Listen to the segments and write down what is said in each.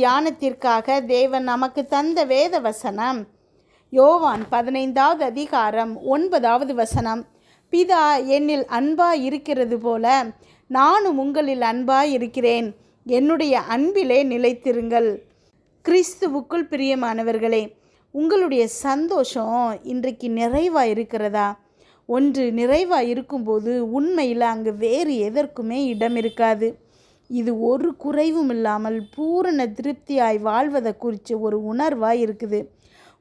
தியானத்திற்காக தேவன் நமக்கு தந்த வேத வசனம். யோவான் பதினைந்தாவது அதிகாரம் ஒன்பதாவது வசனம். பிதா என்னில் அன்பாய் இருக்கிறது போல நானும் உங்களில் அன்பாய் இருக்கிறேன். என்னுடைய அன்பிலே நிலைத்திருங்கள். கிறிஸ்துவுக்குள் பிரியமானவர்களே உங்களுடைய சந்தோஷம் இன்றைக்கு நிறைவாக இருக்கிறதா? ஒன்று நிறைவாக இருக்கும்போது உண்மையில் அங்கு வேறு எதற்குமே இடம் இருக்காது. இது ஒரு குறைவும் இல்லாமல் பூரண திருப்தியாய் வாழ்வதை குறித்து ஒரு உணர்வாக இருக்குது.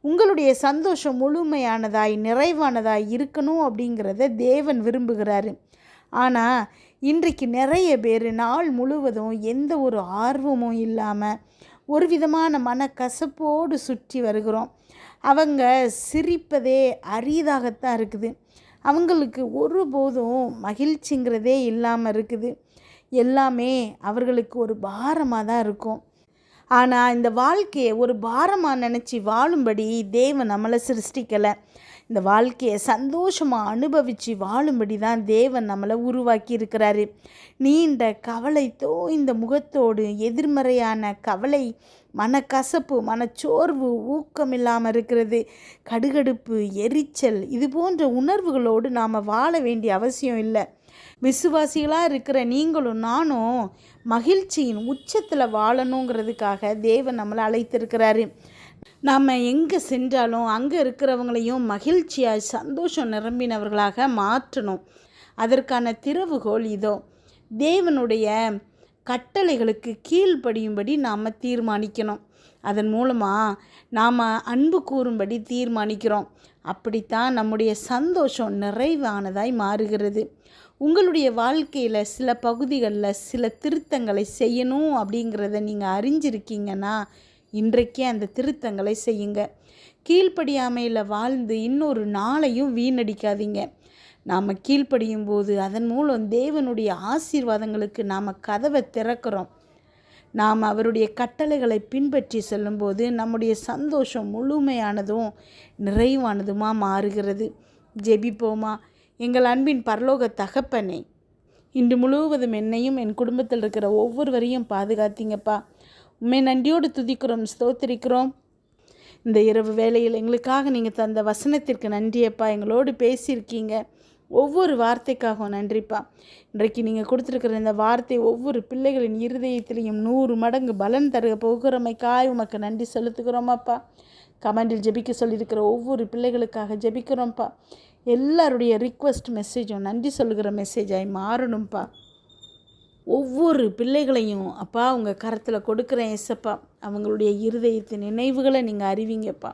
உங்களுடைய சந்தோஷம் முழுமையானதாய் நிறைவானதாய் இருக்கணும் அப்படிங்கிறத தேவன் விரும்புகிறாரு. ஆனால் இன்றைக்கு நிறைய பேர் நாள் முழுவதும் எந்த ஒரு ஆர்வமும் இல்லாமல் ஒரு விதமான மனக்கசப்போடு சுற்றி வருகிறோம். அவங்க சிரிப்பதே அரிதாகத்தான் இருக்குது. அவங்களுக்கு ஒருபோதும் மகிழ்ச்சிங்கிறதே இல்லாமல் இருக்குது. எல்லாமே அவர்களுக்கு ஒரு பாரமாக தான் இருக்கும். ஆனால் இந்த வாழ்க்கையை ஒரு பாரமாக நினச்சி வாழும்படி தேவன் நம்மளை சிருஷ்டிக்கலை. இந்த வாழ்க்கையை சந்தோஷமாக அனுபவித்து வாழும்படி தான் தேவன் நம்மளை உருவாக்கி இருக்கிறாரு. நீண்ட கவலை தோய்ந்த முகத்தோடு எதிர்மறையான கவலை மனக்கசப்பு மனச்சோர்வு ஊக்கம் இல்லாமல் இருக்கிறது கடுகடுப்பு எரிச்சல் இது போன்ற உணர்வுகளோடு நாம் வாழ வேண்டிய அவசியம் இல்லை. விசுவாசிகளாக இருக்கிற நீங்களும் நானும் மகிழ்ச்சியின் உச்சத்தில் வாழணுங்கிறதுக்காக தேவன் நம்மளை அழைத்திருக்கிறாரு. நாம் எங்கே சென்றாலும் அங்கே இருக்கிறவங்களையும் மகிழ்ச்சியாக சந்தோஷம் நிரம்பினவர்களாக மாற்றணும். அதற்கான திறவுகோல் இதோ. தேவனுடைய கட்டளைகளுக்கு கீழ்ப்படியும்படி நாம் தீர்மானிக்கணும். அதன் மூலமாக நாம் அன்பு கூறும்படி தீர்மானிக்கிறோம். அப்படித்தான் நம்முடைய சந்தோஷம் நிறைவானதாய் மாறுகிறது. உங்களுடைய வாழ்க்கையில் சில பகுதிகளில் சில திருத்தங்களை செய்யணும் அப்படிங்கிறத நீங்கள் அறிஞ்சிருக்கீங்கன்னா இன்றைக்கே அந்த திருத்தங்களை செய்யுங்க. கீழ்ப்படியாமையில் வாழ்ந்து இன்னொரு நாளையும் வீணடிக்காதீங்க. நாம் கீழ்ப்படியும் போது அதன் மூலம் தேவனுடைய ஆசீர்வாதங்களுக்கு நாம் கதவை திறக்கிறோம். நாம் அவருடைய கட்டளைகளை பின்பற்றி செல்லும்போது நம்முடைய சந்தோஷம் முழுமையானதும் நிறைவானதுமா மாறுகிறது. ஜெபிப்போமா? எங்கள் அன்பின் பரலோக தகப்பனே இன்று முழுவதும் என்னையும் என் குடும்பத்தில் இருக்கிற ஒவ்வொருவரையும் பாதுகாத்தீங்கப்பா. உண்மை நன்றியோடு துதிக்கிறோம் ஸ்தோத்திரிக்கிறோம். இந்த இரவு வேளையில் எங்களுக்காக நீங்கள் தந்த வசனத்திற்கு நன்றியப்பா. எங்களோடு பேசியிருக்கீங்க. ஒவ்வொரு வார்த்தைக்காகவும் நன்றிப்பா. இன்றைக்கு நீங்கள் கொடுத்துருக்கிற இந்த வார்த்தை ஒவ்வொரு பிள்ளைகளின் இருதயத்திலையும் நூறு மடங்கு பலன் தருக போகிறமைக்காய் உமக்கு நன்றி செலுத்துகிறோமாப்பா. கமெண்டில் ஜெபிக்க சொல்லியிருக்கிற ஒவ்வொரு பிள்ளைகளுக்காக ஜெபிக்கிறோம்ப்பா. எல்லாருடைய ரிக்வஸ்ட் மெசேஜும் நன்றி சொல்லுகிற மெசேஜாய் மாறணும்ப்பா. ஒவ்வொரு பிள்ளைகளையும் அப்பா உங்கள் கரத்தில் கொடுக்குறேன் எசப்பா அவங்களுடைய இருதயத்தின் நினைவுகளை நீங்கள் அறிவிங்கப்பா.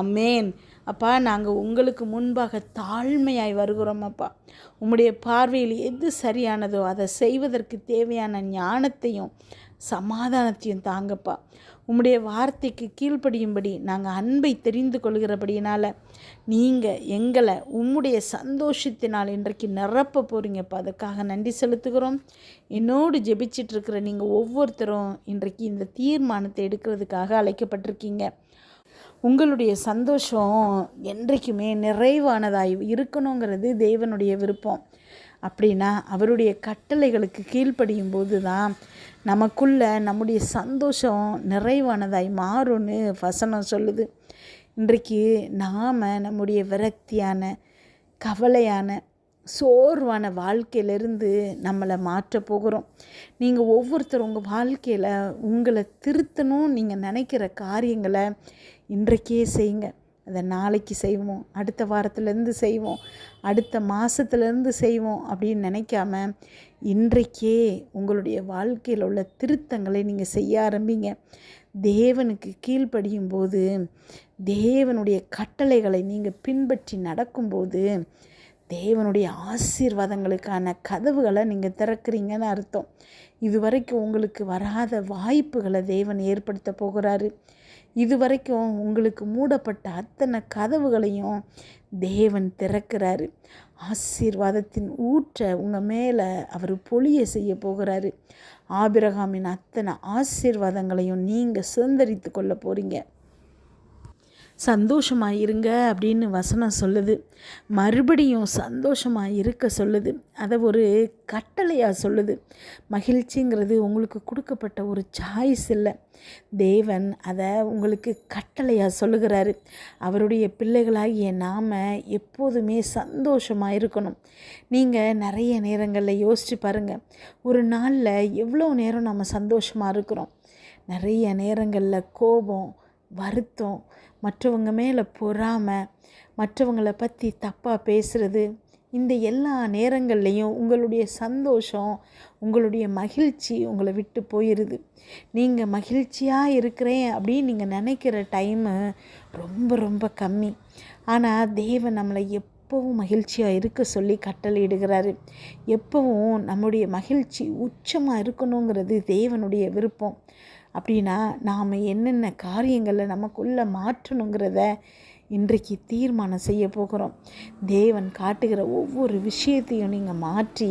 அம்மேன். அப்பா நாங்கள் உங்களுக்கு முன்பாக தாழ்மையாய் வருகிறோம் அப்பா. உம்முடைய பார்வையில் எது சரியானதோ அதை செய்வதற்கு தேவையான ஞானத்தையும் சமாதானத்தையும் தாங்கப்பா. உம்முடைய வார்த்தைக்கு கீழ்ப்படியும்படி நாங்கள் அன்பை தெரிந்து கொள்கிறபடியினால் நீங்கள் எங்களை உம்முடைய சந்தோஷத்தினால் இன்றைக்கு நிரப்ப போகிறீங்கப்பா அதுக்காக நன்றி செலுத்துகிறோம். என்னோடு ஜெபிச்சிட்ருக்கிற நீங்கள் ஒவ்வொருத்தரும் இன்றைக்கு இந்த தீர்மானத்தை எடுக்கிறதுக்காக அழைக்கப்பட்டிருக்கீங்க. உங்களுடைய சந்தோஷம் என்றைக்குமே நிறைவானதாய் இருக்கணுங்கிறது தேவனுடைய விருப்பம். அப்படின்னா அவருடைய கட்டளைகளுக்கு கீழ்ப்படியும் போது தான் நமக்குள்ள நம்முடைய சந்தோஷம் நிறைவானதாய் மாறும்னு வசனம் சொல்லுது. இன்றைக்கு நாம் நம்முடைய விரக்தியான கவலையான சோர்வான வாழ்க்கையிலேருந்து நம்மளை மாற்ற போகிறோம். நீங்கள் ஒவ்வொருத்தர் உங்கள் வாழ்க்கையில் உங்களை திருத்தணும் நீங்கள் நினைக்கிற காரியங்களை இன்றைக்கே செய்யுங்க. அதை நாளைக்கு செய்வோம். அடுத்த வாரத்துலேருந்து செய்வோம். அடுத்த மாதத்துலேருந்து செய்வோம் அப்படின்னு நினைக்காம இன்றைக்கே உங்களுடைய வாழ்க்கையில் உள்ள திருத்தங்களை நீங்கள் செய்ய ஆரம்பிங்க. தேவனுக்கு கீழ்ப்படியும் போது தேவனுடைய கட்டளைகளை நீங்கள் பின்பற்றி நடக்கும்போது தேவனுடைய ஆசீர்வாதங்களுக்கான கதவுகளை நீங்கள் திறக்கிறீங்கன்னு அர்த்தம். இதுவரைக்கும் உங்களுக்கு வராத வாய்ப்புகளை தேவன் ஏற்படுத்த போகிறாரு. இதுவரைக்கும் உங்களுக்கு மூடப்பட்ட அத்தனை கதவுகளையும் தேவன் திறக்கிறாரு. ஆசீர்வாதத்தின் ஊற்ற உங்கள் மேலே அவர் பொழிய செய்ய போகிறாரு. ஆபிரகாமின் அத்தனை ஆசீர்வாதங்களையும் நீங்கள் சுதந்திரித்து கொள்ள போகிறீங்க சந்தோஷமாக இருங்க அப்படின்னு வசனம் சொல்லுது. மறுபடியும் சந்தோஷமாக இருக்க சொல்லுது. அதை ஒரு கட்டளையாக சொல்லுது. மகிழ்ச்சிங்கிறது உங்களுக்கு கொடுக்கப்பட்ட ஒரு சாய்ஸ் இல்லை. தேவன் அதை உங்களுக்கு கட்டளையாக சொல்லுகிறாரு. அவருடைய பிள்ளைகளாகிய நாம் எப்போதுமே சந்தோஷமாக இருக்கணும். நீங்கள் நிறைய நேரங்களில் யோசித்து பாருங்கள் ஒரு நாளில் எவ்வளோ நேரம் நம்ம சந்தோஷமாக இருக்கிறோம்? நிறைய நேரங்களில் கோபம் வருத்தம் மற்றவங்க மேலே பொறாமை மற்றவங்களை பற்றி தப்பாக பேசுகிறது இந்த எல்லா நேரங்கள்லேயும் உங்களுடைய சந்தோஷம் உங்களுடைய மகிழ்ச்சி உங்களை விட்டு போயிடுது நீங்கள் மகிழ்ச்சியாக இருக்கிறேன் அப்படின்னு நீங்கள் நினைக்கிற டைமு ரொம்ப ரொம்ப கம்மி. ஆனால் தேவன் நம்மளை எப்போவும் மகிழ்ச்சியாக இருக்க சொல்லி கட்டளையிடுகிறாரு. எப்பவும் நம்முடைய மகிழ்ச்சி உச்சமாக இருக்கணுங்கிறது தேவனுடைய விருப்பம். அப்படின்னா நாம் என்னென்ன காரியங்களை நமக்குள்ளே மாற்றணுங்கிறத இன்றைக்கு தீர்மானம் செய்ய போகிறோம். தேவன் காட்டுகிற ஒவ்வொரு விஷயத்தையும் நீங்கள் மாற்றி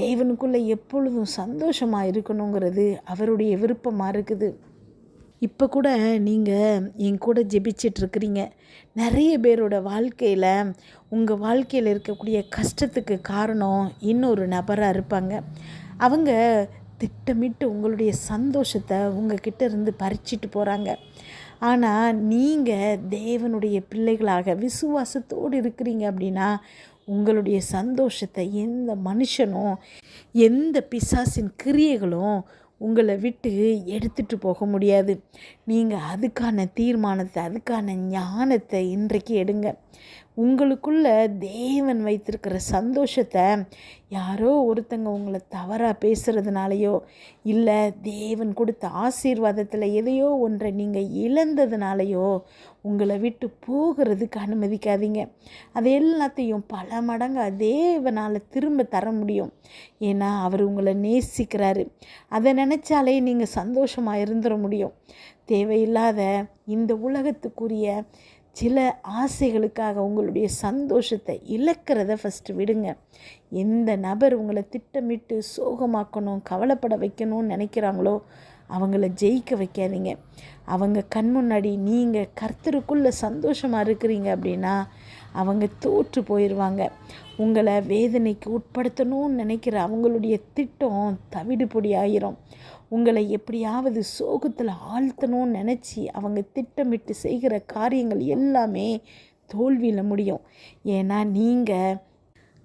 தேவனுக்குள்ளே எப்பொழுதும் சந்தோஷமாக இருக்கணுங்கிறது அவருடைய விருப்பமாக இருக்குது. இப்போ கூட நீங்கள் என் கூட ஜெபிச்சிட்ருக்கிறீங்க நிறைய பேரோட வாழ்க்கையில் உங்கள் வாழ்க்கையில் இருக்கக்கூடிய கஷ்டத்துக்கு காரணம் இன்னொரு நபராக இருப்பாங்க. அவங்க திட்டமிட்டு உங்களுடைய சந்தோஷத்தை உங்ககிட்ட இருந்து பறிச்சிட்டு போகிறாங்க ஆனால் நீங்கள் தேவனுடைய பிள்ளைகளாக விசுவாசத்தோடு இருக்கிறீங்க அப்படின்னா உங்களுடைய சந்தோஷத்தை எந்த மனுஷனும் எந்த பிசாசின் கிரியைகளும் உங்களை விட்டு எடுத்துகிட்டு போக முடியாது. நீங்கள் அதுக்கான தீர்மானத்தை அதுக்கான ஞானத்தை இன்றைக்கு எடுங்க. உங்களுக்குள்ள தேவன் வைத்திருக்கிற சந்தோஷத்தை யாரோ ஒருத்தங்க உங்களை தவறாக பேசுகிறதுனாலையோ இல்லை தேவன் கொடுத்த ஆசீர்வாதத்தில் எதையோ ஒன்றை நீங்கள் இழந்ததுனாலையோ உங்களை விட்டு போகிறதுக்கு அனுமதிக்காதீங்க. அது எல்லாத்தையும் பல மடங்கு தேவனால் திரும்ப தர முடியும். ஏன்னா அவர் உங்களை நேசிக்கிறாரு. அதை நினச்சாலே நீங்கள் சந்தோஷமாக இருந்துட முடியும். தேவையில்லாத இந்த உலகத்துக்குரிய சில ஆசைகளுக்காக உங்களுடைய சந்தோஷத்தை இழக்கிறத ஃபஸ்ட்டு விடுங்க. எந்த நபர் உங்களை திட்டமிட்டு சோகமாக்கணும் கவலைப்பட வைக்கணும்னு நினைக்கிறாங்களோ அவங்கள ஜெயிக்க வைக்காதீங்க. அவங்க கண் முன்னாடி நீங்கள் கர்த்தருக்குள்ளே சந்தோஷமாக இருக்கிறீங்க அப்படின்னா அவங்க தோற்று போயிடுவாங்க உங்களை வேதனைக்கு உட்படுத்தணும்னு நினைக்கிற அவங்களுடைய திட்டம் தவிடு பொடி ஆயிரும் உங்களை எப்படியாவது சோகத்தில் ஆழ்த்தணும்னு நினச்சி அவங்க திட்டமிட்டு செய்கிற காரியங்கள் எல்லாமே தோல்வியில் முடியும். ஏன்னா நீங்கள்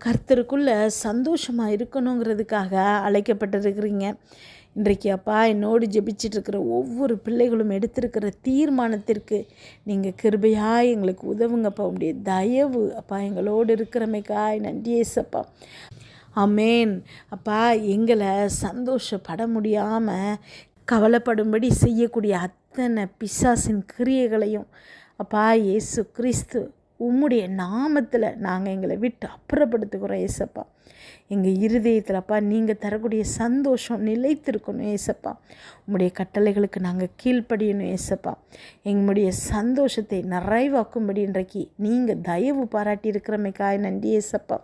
கர்த்தருக்குள்ளே சந்தோஷமாக இருக்கணுங்கிறதுக்காக அழைக்கப்பட்டிருக்கிறீங்க. இன்றைக்கு அப்பா என்னோடு ஜெபிச்சிட்ருக்கிற ஒவ்வொரு பிள்ளைகளும் எடுத்திருக்கிற தீர்மானத்திற்கு நீங்கள் கிருபையாக எங்களுக்கு உதவுங்கப்பா. உடைய தயவு அப்பா எங்களோடு இருக்கிறமைக்காய் நன்றி ஏசப்பா. அமேன் அப்பா எங்களை சந்தோஷப்பட முடியாமல் கவலைப்படும்படி செய்யக்கூடிய அத்தனை பிசாசின் கிரியைகளையும் அப்பா இயேசு கிறிஸ்து உம்முடைய நாமத்தில் நாங்கள் எங்களை விட்டு அப்புறப்படுத்துகிறோம் ஏசப்பா. எங்கள் இருதயத்தில்ப்பா நீங்கள் தரக்கூடிய சந்தோஷம் நிலைத்திருக்கணும் ஏசப்பா. உங்களுடைய கட்டளைகளுக்கு நாங்கள் கீழ்ப்படியணும் ஏசப்பா. எங்களுடைய சந்தோஷத்தை நிறைவாக்கும்படி இன்றைக்கு நீங்கள் தயவு பாராட்டி இருக்கிறமைக்காய் நன்றி ஏசப்பா.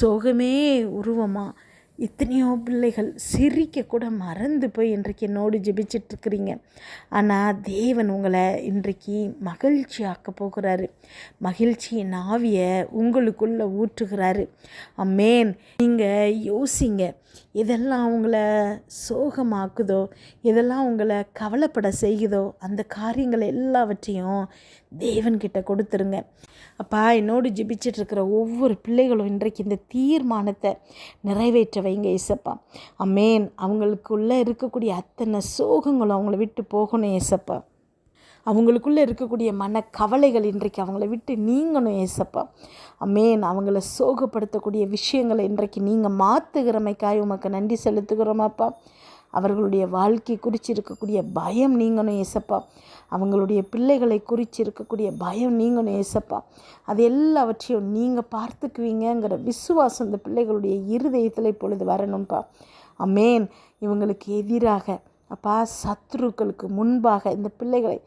சோகமே உருவமாக எத்தனையோ பிள்ளைகள் சிரிக்க கூட மறந்து போய் இன்றைக்கு என்னோடு ஜெபிச்சிட்ருக்கிறீங்க. ஆனால் தேவன் உங்களை இன்றைக்கு மகிழ்ச்சி ஆக்க போகிறாரு. மகிழ்ச்சியின் ஆவியை உங்களுக்குள்ளே ஊற்றுகிறாரு. அம்மேன் நீங்கள் யோசிங்க எதெல்லாம் உங்களை சோகமாக்குதோ எதெல்லாம் உங்களை கவலைப்பட செய்யுதோ அந்த காரியங்கள் எல்லாவற்றையும் தேவன்கிட்ட கொடுத்துருங்க. அப்பா என்னோடு ஜெபிச்சிட்ருக்கிற ஒவ்வொரு பிள்ளைகளும் இன்றைக்கு இந்த தீர்மானத்தை நிறைவேற்ற வைங்க ஏசப்பா அம்மேன் அவங்களுக்குள்ளே இருக்கக்கூடிய அத்தனை சோகங்களும் அவங்கள விட்டு போகணும் ஏசப்பா அவங்களுக்குள்ளே இருக்கக்கூடிய மன கவலைகள் இன்றைக்கு அவங்கள விட்டு நீங்கணும் ஏசப்பா அம்மேன் அவங்கள சோகப்படுத்தக்கூடிய விஷயங்களை இன்றைக்கு நீங்கள் மாற்றுகிறமைக்காய் உமக்கு நன்றி செலுத்துகிறோமாப்பா. அவர்களுடைய வாழ்க்கை குறித்து இருக்கக்கூடிய பயம் நீங்கணும் ஏசப்பா. அவங்களுடைய பிள்ளைகளை குறித்து இருக்கக்கூடிய பயம் நீங்கணும் ஏசப்பா. அது எல்லாவற்றையும் நீங்கள் பார்த்துக்குவீங்கங்கிற விசுவாசம் இந்த பிள்ளைகளுடைய இருதயத்தில் இப்பொழுது வரணும்ப்பா அமேன் இவங்களுக்கு எதிராக அப்பா சத்ருக்களுக்கு முன்பாக இந்த பிள்ளைகளை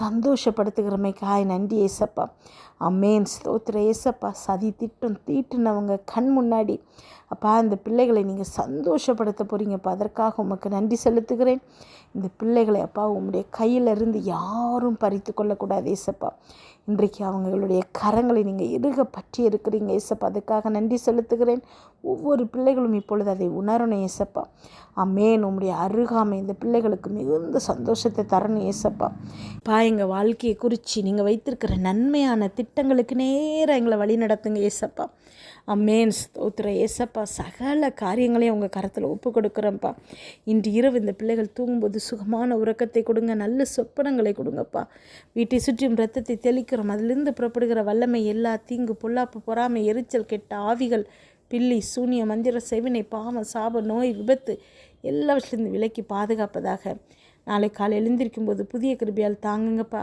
சந்தோஷப்படுத்துகிறமைக்காய் நன்றி ஏசப்பா. அம்மேன் ஸ்தோத்திர ஏசப்பா. சதி திட்டம் தீட்டுனவங்க கண் முன்னாடி. அப்பா இந்த பிள்ளைகளை நீங்கள் சந்தோஷப்படுத்த போகிறீங்கப்பா அதற்காக உமக்கு நன்றி செலுத்துகிறேன். இந்த பிள்ளைகளை அப்பா உம்முடைய கையிலிருந்து யாரும் பறித்து கொள்ளக்கூடாது ஏசப்பா. இன்றைக்கு அவங்களுடைய கரங்களை நீங்கள் இருக பற்றி இருக்கிறீங்க ஏசப்பா. அதுக்காக நன்றி செலுத்துகிறேன். ஒவ்வொரு பிள்ளைகளும் இப்பொழுது அதை உணரணும் ஏசப்பா. அம்மேன் நம்முடைய அருகாமை இந்த பிள்ளைகளுக்கு மிகுந்த சந்தோஷத்தை தரணும் ஏசப்பா. பா எங்கள் வாழ்க்கையை குறித்து நீங்கள் வைத்திருக்கிற நன்மையான திட்டங்களுக்கு நேராக எங்களை வழி நடத்துங்க ஏசப்பா. அம்மேன் ஸ்தோத்திர ஏசப்பா சகல காரியங்களையும் உங்கள் கரத்தில் ஒப்பு கொடுக்குறேன்ப்பா இன்று இரவு இந்த பிள்ளைகள் தூங்கும்போது சுகமான உறக்கத்தை கொடுங்க நல்ல சொப்பனங்களை கொடுங்கப்பா. வீட்டை சுற்றியும் ரத்தத்தை தெளிக்கிறோம். அதிலிருந்து புறப்படுகிற வல்லமை எல்லா தீங்கு பொல்லாப்பு பொறாமை எரிச்சல் கெட்ட ஆவிகள் பில்லி சூனிய மந்திர செவினை பாவம் சாப நோய் விபத்து எல்லாவற்றிலிருந்து விலக்கி பாதுகாப்பதாக. நாளை காலை எழுந்திருக்கும்போது புதிய கிருபியால் தாங்குங்கப்பா.